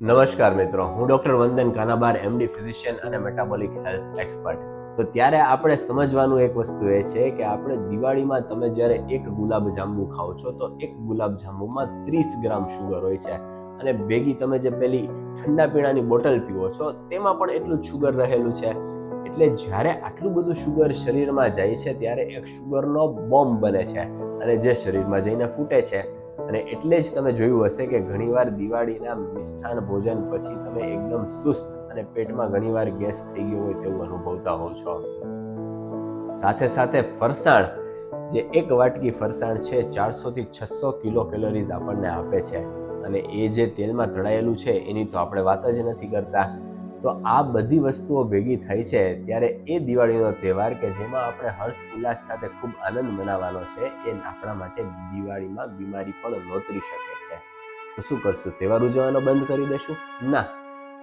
નમસ્કાર મિત્રો, હું doctor Vandan Kanabar MD physician અને મેટાબોલિક હેલ્થ એક્સપર્ટ તો ત્યારે આપણે સમજવાનું એક વસ્તુ એ છે કે આપણે દિવાળીમાં તમે જ્યારે એક ગુલાબ જાંબુ ખાઓ છો, તો એક ગુલાબ જાંબુમાં ત્રીસ ગ્રામ શુગર હોય છે. અને ભેગી તમે જે પેલી ઠંડા પીણાની બોટલ પીવો છો, તેમાં પણ એટલું જ શુગર રહેલું છે. એટલે જ્યારે આટલું બધું શુગર શરીરમાં જાય છે, ત્યારે એક શુગરનો બોમ્બ બને છે અને જે શરીરમાં જઈને ફૂટે છે. અને એટલે જ તમે જોયું હશે કે ઘણીવાર દિવાળીના મિષ્ઠાન ભોજન પછી તમે એકદમ સુસ્ત અને પેટમાં ઘણીવાર ગેસ થઈ ગયો હોય તેવું અનુભવતા હોવ છો. સાથે સાથે ફરસાણ, જે એક વાટકી ફરસાણ છે, ચારસોથી છસો કિલો કેલોરીઝ આપણને આપે છે. અને એ જે તેલમાં તળાયેલું છે, એની તો આપણે વાત જ નથી કરતા. તો આ બધી વસ્તુઓ ભેગી થઈ છે ત્યારે એ દિવાળીનો તહેવાર કે જેમાં આપણે હર્ષ ઉલ્લાસ સાથે ખૂબ આનંદ મનાવવાનો છે, એ આપણા માટે દિવાળીમાં બીમારી પણ નોતરી શકે છે. તો શું કરશું? તહેવાર ઉજવવાનો બંધ કરી દેશું? ના.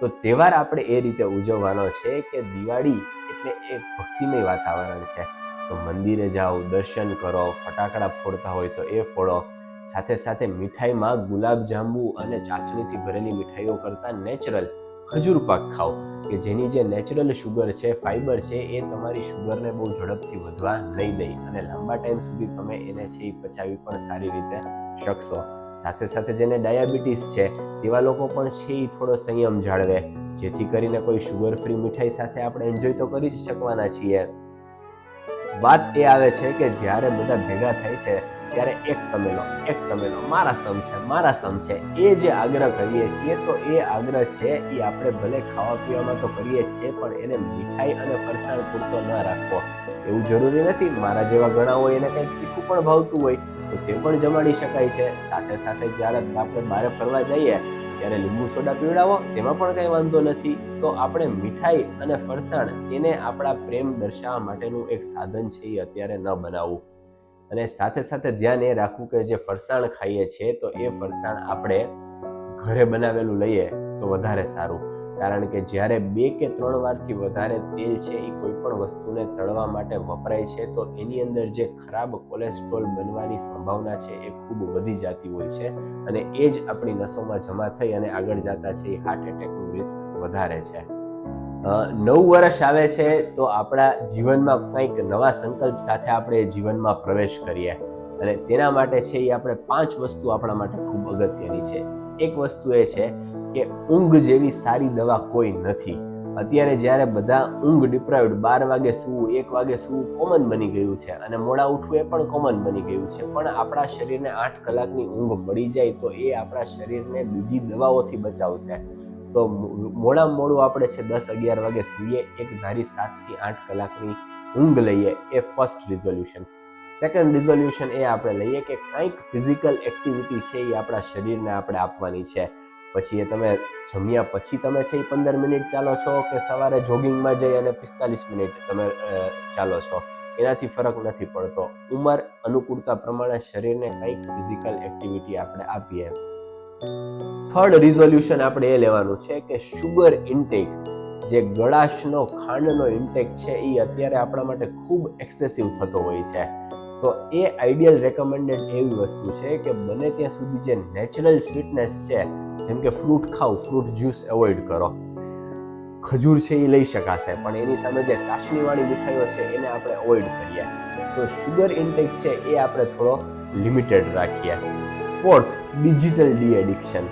તો તહેવાર આપણે એ રીતે ઉજવવાનો છે કે દિવાળી એટલે એક ભક્તિમય વાતાવરણ છે. તો મંદિરે જાઓ, દર્શન કરો, ફટાકડા ફોડતા હોય તો એ ફોડો. સાથે સાથે મીઠાઈમાં ગુલાબ જાંબુ અને ચાસણીથી ભરેલી મીઠાઈઓ કરતાં નેચરલ ખજૂર પાક ખાઓ, કે જેની જે નેચરલ શુગર છે ફાઈબર છે, એ તમારી શુગરને બહુ ઝડપથી વધવા નહીં દે. અને લાંબા ટાઈમ સુધી તમે એને છે એ પચાવી પણ સારી રીતે શકશો. સાથે સાથે જેને ડાયાબિટીસ છે, તેવા લોકો પણ છે એ થોડો સંયમ જાળવે. જેથી કરીને કોઈ શુગર ફ્રી મીઠાઈ સાથે આપણે એન્જોય તો કરી જ શકવાના છીએ. વાત એ આવે છે કે જ્યારે બધા ભેગા થાય છે ત્યારે એક તમેલો એક તમેલો મારા સમ છે, મારા સમ છે. એ જે આગ્રહ કરીએ છીએ તો એ આગ્રહ છે એ આપણે ભલે ખાવા પીવામાં તો કરીએ જ છીએ, પણ એને મીઠાઈ અને ફરસાણ પૂરતો ન રાખવો. એવું જરૂરી નથી. મારા જેવા ઘણા હોય એને કંઈક તીખું પણ ભાવતું હોય, તો તે પણ જમાડી શકાય છે. સાથે સાથે જ્યારે આપણે બહાર ફરવા જઈએ, ત્યારે લીંબુ સોડા પીવડાવો, તેમાં પણ કંઈ વાંધો નથી. તો આપણે મીઠાઈ અને ફરસાણ તેને આપણા પ્રેમ દર્શાવવા માટેનું એક સાધન છે એ અત્યારે ન બનાવવું. અને સાથે સાથે ધ્યાન એ રાખવું કે જે ફરસાણ ખાઈએ છીએ, તો એ ફરસાણ આપણે ઘરે બનાવેલું લઈએ તો વધારે સારું. કારણ કે જ્યારે બે કે ત્રણ વારથી વધારે તેલ છે એ કોઈ પણ વસ્તુને તળવા માટે વપરાય છે, તો એની અંદર જે ખરાબ કોલેસ્ટ્રોલ બનવાની સંભાવના છે એ ખૂબ વધી જતી હોય છે અને એ જ આપણી નસોમાં જમા થઈ અને આગળ જતા છે એ હાર્ટ એટેકનું રિસ્ક વધારે છે. નવ વર્ષ આવે છે તો આપણા જીવનમાં કંઈક નવા સંકલ્પ સાથે આપણે જીવનમાં પ્રવેશ કરીએ. અને તેના માટે છે એ આપણે પાંચ વસ્તુ આપણા માટે ખૂબ અગત્યની છે. એક વસ્તુ એ છે કે ઊંઘ જેવી સારી દવા કોઈ નથી. અત્યારે જ્યારે બધા ઊંઘ ડિપ્રાઇવડ બાર વાગે સૂવું, એક વાગે સૂવું કોમન બની ગયું છે અને મોડા ઉઠવું એ પણ કોમન બની ગયું છે. પણ આપણા શરીરને આઠ કલાકની ઊંઘ મળી જાય તો એ આપણા શરીરને બીજી દવાઓથી બચાવશે. તો મોડા મોડું આપણે છે દસ અગિયાર વાગે સૂઈએ, એક ધારી સાતથી આઠ કલાકની ઊંઘ લઈએ, એ ફર્સ્ટ રિઝોલ્યુશન સેકન્ડ રિઝોલ્યુશન એ આપણે લઈએ કે કંઈક ફિઝિકલ એક્ટિવિટી છે એ આપણા શરીરને આપણે આપવાની છે. પછી એ તમે જમ્યા પછી તમે છે એ પંદર મિનિટ ચાલો છો કે સવારે જોગિંગમાં જઈ અને પિસ્તાલીસ મિનિટ તમે ચાલો છો. એનાથી ફરક નથી પડતો. ઉંમર અનુકૂળતા પ્રમાણે શરીરને કંઈક ફિઝિકલ એક્ટિવિટી આપણે આપીએ. થર્ડ રિઝોલ્યુશન આપણે એ લેવાનું છે કે શુગર ઇન્ટેક જે ગળાશનો, ખાંડનો ઇન્ટેક છે એ અત્યારે આપણા માટે ખૂબ એક્સેસિવ થતો હોય છે. તો એ આઈડિયલ રેકમેન્ડેડ એવી વસ્તુ છે કે બને ત્યાં સુધી જે નેચરલ સ્વીટનેસ છે, જેમ કે ફ્રૂટ ખાવ ફ્રૂટ જ્યુસ એવોઇડ કરો. ખજૂર છે એ લઈ શકાશે, પણ એની સામે જે ચાસણીવાળી મીઠાઈઓ છે એને આપણે અવોઇડ કરીએ. તો શુગર ઇન્ટેક છે એ આપણે થોડો લિમિટેડ રાખીએ. ફોર્થ ડિજિટલ ડી એડિક્શન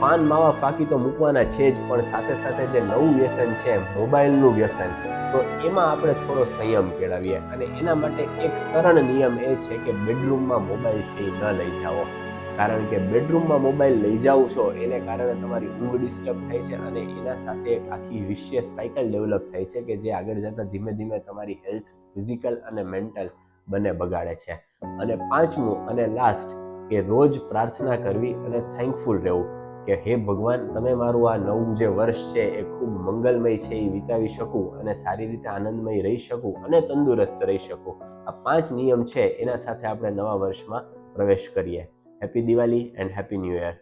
પાન માવા ફાકી તો મૂકવાના છે જ, પણ સાથે સાથે જે નવું વ્યસન છે, મોબાઈલનું વ્યસન, તો એમાં આપણે થોડો સંયમ કેળવીએ. અને એના માટે એક સરળ નિયમ એ છે કે બેડરૂમમાં મોબાઈલ છે એ ન લઈ જાઓ. કારણ કે બેડરૂમમાં મોબાઈલ લઈ જાઓ છો, એને કારણે તમારી ઊંઘ ડિસ્ટર્બ થાય છે અને એના સાથે એક આખી વિશિયસ સાયકલ ડેવલપ થાય છે કે જે આગળ જતાં ધીમે ધીમે તમારી હેલ્થ ફિઝિકલ અને મેન્ટલ બંને બગાડે છે. અને પાંચમું અને લાસ્ટ કે રોજ પ્રાર્થના કરવી અને થેન્કફુલ રહેવું કે હે ભગવાન, તમે મારું આ નવું જે વર્ષ છે એ ખૂબ મંગલમય છે, એ વિતાવી શકું અને સારી રીતે આનંદમય રહી શકું અને તંદુરસ્ત રહી શકું. આ પાંચ નિયમ છે, એના સાથે આપણે નવા વર્ષમાં પ્રવેશ કરીએ. Happy Diwali and happy new year